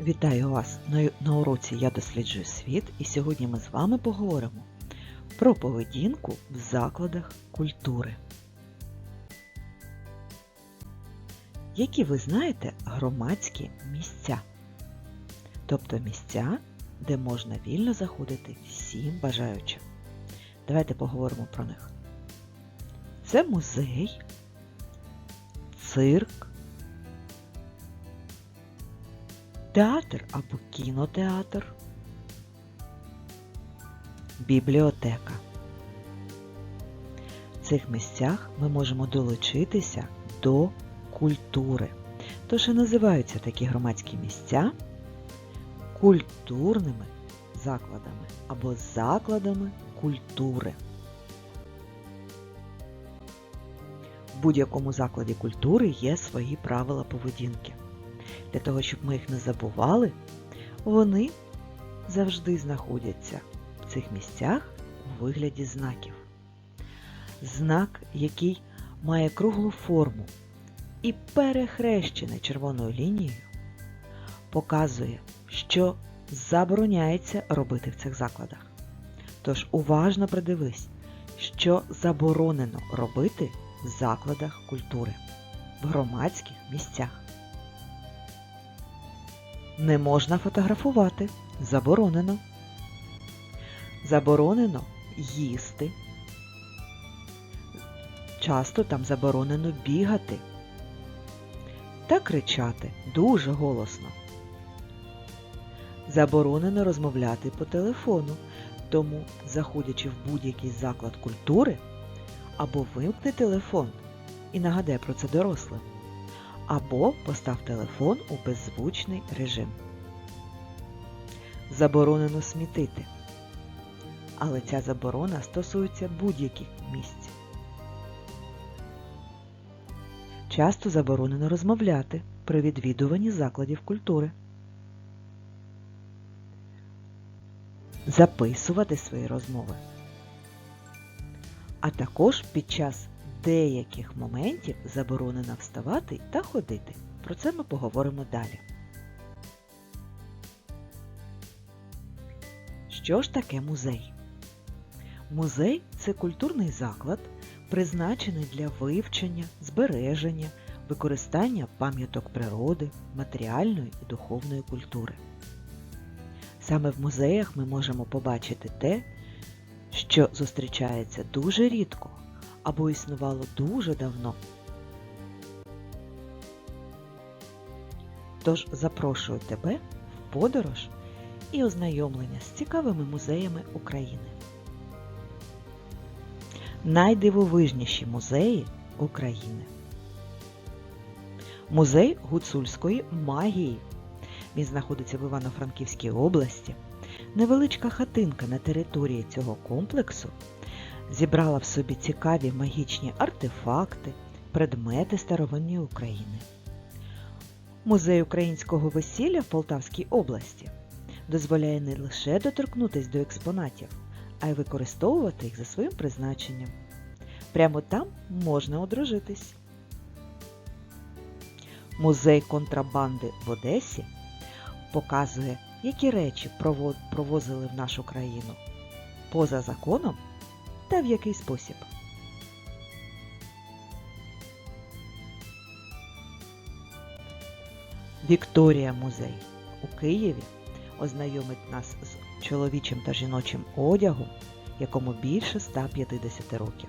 Вітаю вас на, уроці Я досліджую світ і сьогодні ми з вами поговоримо про поведінку в закладах культури. Які ви знаєте громадські місця? Тобто місця, де можна вільно заходити всім бажаючим. Давайте поговоримо про них. Це музей, цирк, театр або кінотеатр, бібліотека. В цих місцях ми можемо долучитися до культури. Тож і називаються такі громадські місця культурними закладами або закладами культури. В будь-якому закладі культури є свої правила поведінки. Для того, щоб ми їх не забували, вони завжди знаходяться в цих місцях у вигляді знаків. Знак, який має круглу форму і перехрещений червоною лінією, показує, що забороняється робити в цих закладах. Тож уважно придивись, що заборонено робити в закладах культури, в громадських місцях. Не можна фотографувати. Заборонено. Заборонено їсти. Часто там заборонено бігати та кричати дуже голосно. Заборонено розмовляти по телефону, тому, заходячи в будь-який заклад культури, або вимкни телефон і нагадай про це дорослим або постав телефон у беззвучний режим. Заборонено смітити. Але ця заборона стосується будь-яких місць. Часто заборонено розмовляти при відвідуванні закладів культури. Записувати свої розмови. А також під час деяких моментів заборонено вставати та ходити. Про це ми поговоримо далі. Що ж таке музей? Музей це культурний заклад, призначений для вивчення, збереження, використання пам'яток природи, матеріальної і духовної культури. Саме в музеях ми можемо побачити те, що зустрічається дуже рідко або існувало дуже давно. Тож запрошую тебе в подорож і ознайомлення з цікавими музеями України. Найдивовижніші музеї України. Музей гуцульської магії. Він знаходиться в Івано-Франківській області. Невеличка хатинка на території цього комплексу зібрала в собі цікаві магічні артефакти, предмети старовинної України. Музей українського весілля в Полтавській області дозволяє не лише доторкнутися до експонатів, а й використовувати їх за своїм призначенням. Прямо там можна одружитись. Музей контрабанди в Одесі показує, які речі провозили в нашу країну поза законом та в який спосіб. Вікторія музей у Києві ознайомить нас з чоловічим та жіночим одягом, якому більше 150 років.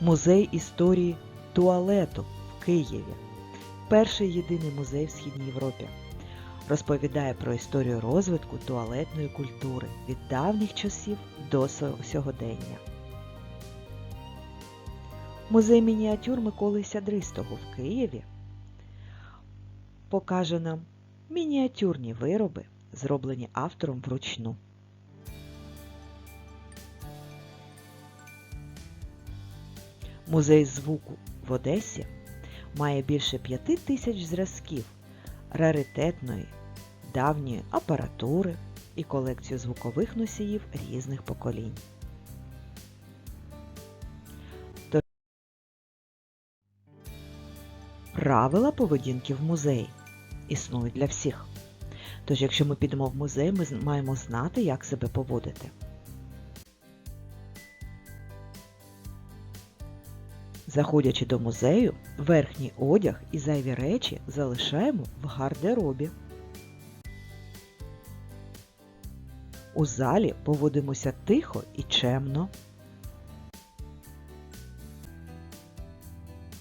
Музей історії туалету в Києві. Перший єдиний музей в Східній Європі розповідає про історію розвитку туалетної культури від давніх часів до сьогодення. Музей мініатюр Миколи Сядристого в Києві покаже нам мініатюрні вироби, зроблені автором вручну. Музей звуку в Одесі має більше п'яти тисяч зразків раритетної давньої апаратури і колекцію звукових носіїв різних поколінь. Правила поведінки в музеї існують для всіх. Тож, якщо ми підемо в музей, ми маємо знати, як себе поводити. Заходячи до музею, верхній одяг і зайві речі залишаємо в гардеробі. У залі поводимося тихо і чемно.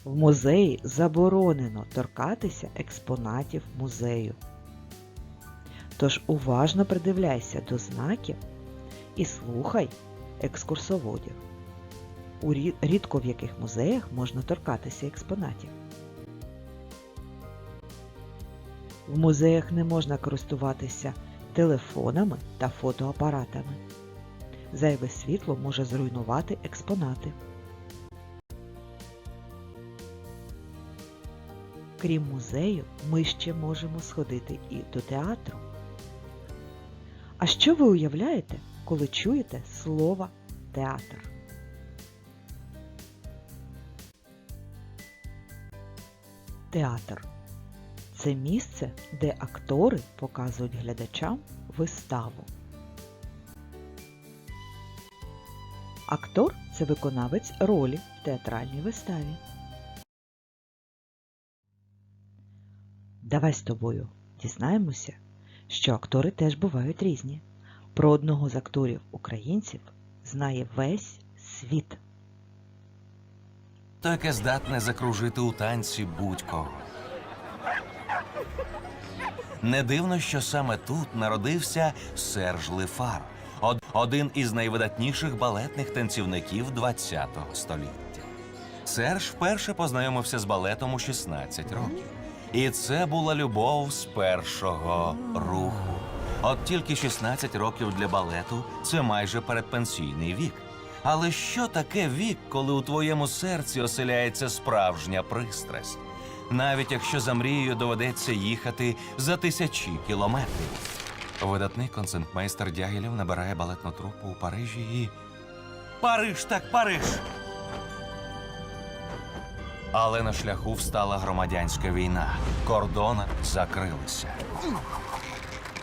В музеї заборонено торкатися експонатів музею. Тож уважно придивляйся до знаків і слухай екскурсоводів. У рідко в яких музеях можна торкатися експонатів. В музеях не можна користуватися телефонами та фотоапаратами. Зайве світло може зруйнувати експонати. Крім музею, ми ще можемо сходити і до театру. А що ви уявляєте, коли чуєте слово театр? Театр це місце, де актори показують глядачам виставу. Актор це виконавець ролі в театральній виставі. Давай з тобою дізнаємося, що актори теж бувають різні. Про одного з акторів українців знає весь світ. то яке здатне закружити у танці будь-кого. Не дивно, що саме тут народився Серж Лефар, один із найвидатніших балетних танцівників ХХ століття. Серж вперше познайомився з балетом у 16 років. І це була любов з першого руху. От тільки 16 років для балету це майже передпенсійний вік. Але що таке вік, коли у твоєму серці оселяється справжня пристрасть? Навіть якщо за мрією доведеться їхати за тисячі кілометрів. Видатний концертмейстер Дягілєв набирає балетну трупу у Парижі і. Париж так Париж! Але на шляху встала громадянська війна. Кордони закрилися.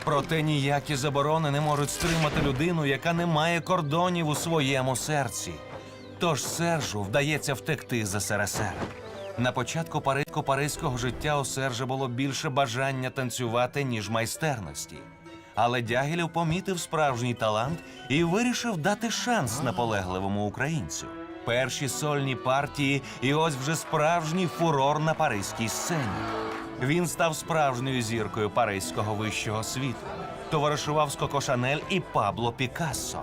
Проте ніякі заборони не можуть стримати людину, яка не має кордонів у своєму серці. Тож Сержу вдається втекти з СРСР. На початку паризько паризького життя у Сержа було більше бажання танцювати, ніж майстерності. Але Дягілєв помітив справжній талант і вирішив дати шанс наполегливому українцю. Перші сольні партії, і ось вже справжній фурор на паризькій сцені. Він став справжньою зіркою паризького вищого світу. Товаришував з Коко Шанель і Пабло Пікассо.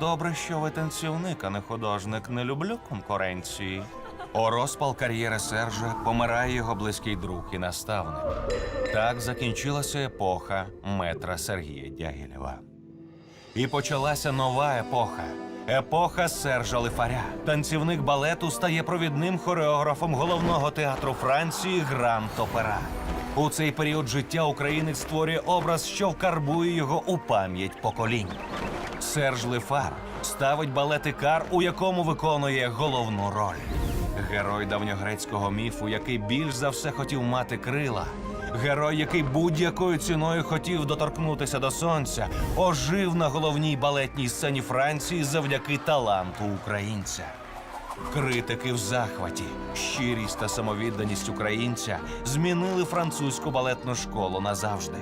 Добре, що ви танцівник, а не художник. Не люблю конкуренції. У розпал кар'єри Сержа помирає його близький друг і наставник. Так закінчилася епоха метра Сергія Дягілєва. І почалася нова епоха. Епоха Сержа Лифаря. Танцівник балету стає провідним хореографом головного театру Франції Гранд Опера. У цей період життя українець створює образ, що вкарбує його у пам'ять поколінь. Серж Лифар ставить балет Ікар, у якому виконує головну роль. Герой давньогрецького міфу, який більш за все хотів мати крила. Герой, який будь-якою ціною хотів доторкнутися до сонця, ожив на головній балетній сцені Франції завдяки таланту українця. Критики в захваті, щирість та самовідданість українця змінили французьку балетну школу назавжди.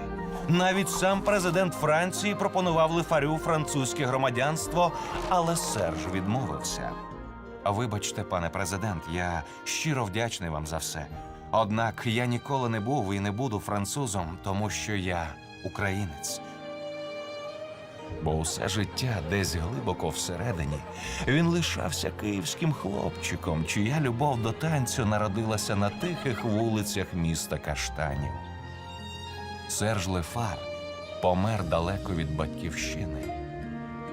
Навіть сам президент Франції пропонував лифарю французьке громадянство, але Серж відмовився. Вибачте, пане президент, я щиро вдячний вам за все. Однак я ніколи не був і не буду французом, тому що я українець. Бо усе життя десь глибоко всередині він лишався київським хлопчиком, чия любов до танцю народилася на тихих вулицях міста Каштанів. Серж Лефар помер далеко від батьківщини,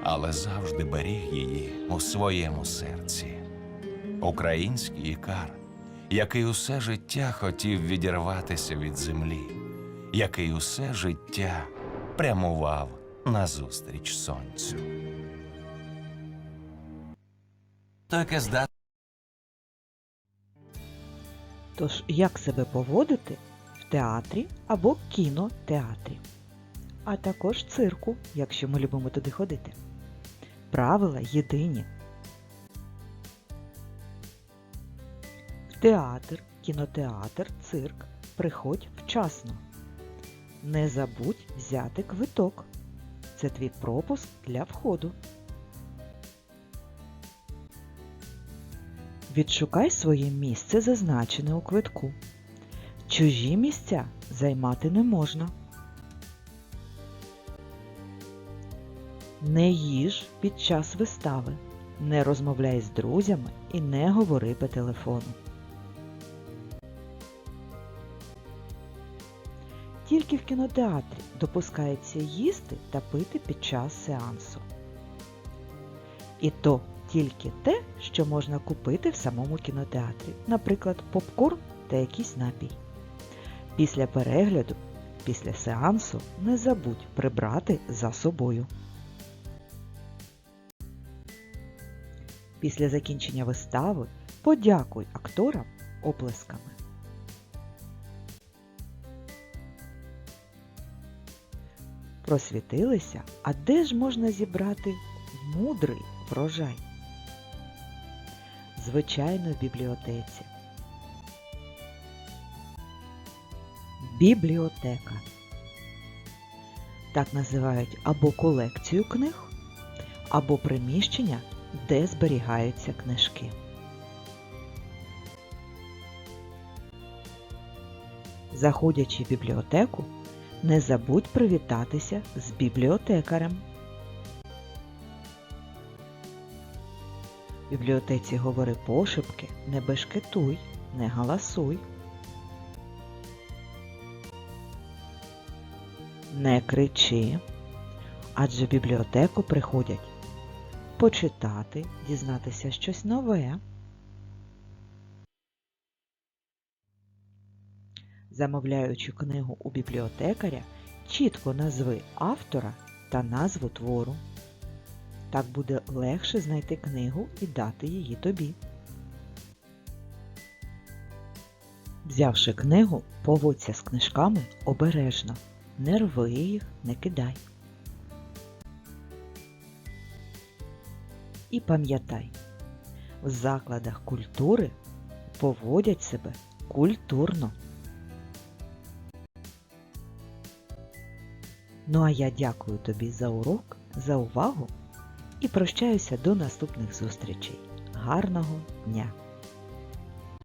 але завжди беріг її у своєму серці. Український ікар, який усе життя хотів відірватися від землі, який усе життя прямував назустріч сонцю. То яке здатне Тож, як себе поводити в театрі або кінотеатрі, а також цирку, якщо ми любимо туди ходити. Правила єдині. Театр, кінотеатр, цирк приходь вчасно. Не забудь взяти квиток. Це твій пропуск для входу. Відшукай своє місце, зазначене у квитку. Чужі місця займати не можна. Не їж під час вистави, не розмовляй з друзями і не говори по телефону. Тільки в кінотеатрі допускається їсти та пити під час сеансу. І то тільки те, що можна купити в самому кінотеатрі, наприклад, попкорн та якийсь напій. Після перегляду, після сеансу не забудь прибрати за собою. Після закінчення вистави подякуй акторам оплесками. Просвітилися, а де ж можна зібрати мудрий врожай? Звичайно, в бібліотеці. Бібліотека. Так називають або колекцію книг, або приміщення, де зберігаються книжки. Заходячи в бібліотеку, не забудь привітатися з бібліотекарем. В бібліотеці говори пошепки, не бешкетуй, не галасуй. Не кричи, адже в бібліотеку приходять почитати, дізнатися щось нове. Замовляючи книгу у бібліотекаря, чітко назви автора та назву твору. Так буде легше знайти книгу і дати її тобі. Взявши книгу, поводься з книжками обережно. Не рви їх, не кидай. І пам'ятай, в закладах культури поводять себе культурно. Ну а я дякую тобі за урок, за увагу і прощаюся до наступних зустрічей. Гарного дня!